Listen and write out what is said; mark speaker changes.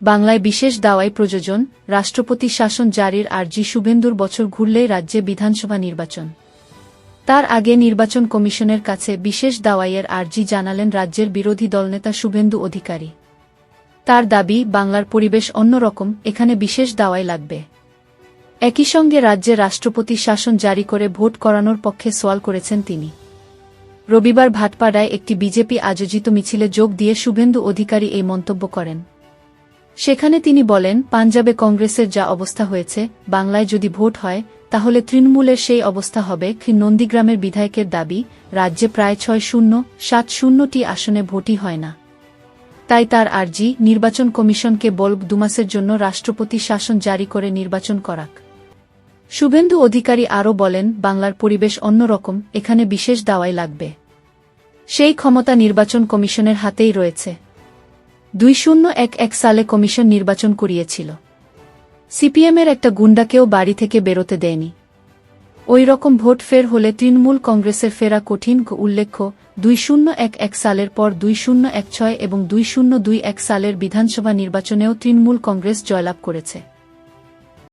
Speaker 1: বাংলায় বিশেষ দাওয়াই প্রযোজন, রাষ্ট্রপতি শাসন জারির আর্জি শুভেন্দুর বছর ঘুরলেই রাজ্যে বিধানসভা নির্বাচন। তার আগে নির্বাচন কমিশনের কাছে বিশেষ দাওয়াইয়ের আর্জি জানালেন রাজ্যের বিরোধী দলনেতা শুভেন্দু অধিকারী। তার দাবি, বাংলার পরিবেশ অন্যরকম, এখানে বিশেষ দাওয়াই লাগবে। একই সঙ্গে রাজ্যে রাষ্ট্রপতি শাসন জারি করে ভোট করানোর পক্ষে সোয়াল করেছেন তিনি। রবিবার ভাটপাড়ায় একটি বিজেপি আয়োজিত মিছিলে যোগ দিয়ে শুভেন্দু অধিকারী এই মন্তব্য করেন। সেখানে তিনি বলেন, পাঞ্জাবে কংগ্রেসের যা অবস্থা হয়েছে, বাংলায় যদি ভোট হয়, তাহলে তৃণমূলের সেই অবস্থা হবে কি নন্দীগ্রামের বিধায়কের দাবি, রাজ্যে প্রায় ছয় শূন্য, সাত শূন্যটি আসনে ভোটই হয় না। তাই তার আর্জি, নির্বাচন কমিশনকে বলব দুমাসের জন্য রাষ্ট্রপতি শাসন জারি করে নির্বাচন করাক। শুভেন্দু অধিকারী আরও বলেন, বাংলার পরিবেশ অন্যরকম, এখানে বিশেষ দাওয়াই লাগবে। সেই ক্ষমতা নির্বাচন কমিশনের হাতেই রয়েছে। দুই শূন্য এক এক সালে কমিশন নির্বাচন করিয়েছিল। সিপিএমের একটা গুন্ডাকেও বাড়ি থেকে বেরোতে দেয়নি। ওই রকম ভোট ফের হলে তৃণমূল কংগ্রেসের ফেরা কঠিন উল্লেখ্য দুই শূন্য এক এক সালের পর দুই শূন্য এক ছয় এবং দুই শূন্য দুই এক সালের বিধানসভা নির্বাচনেও তৃণমূল কংগ্রেস জয়লাভ করেছে।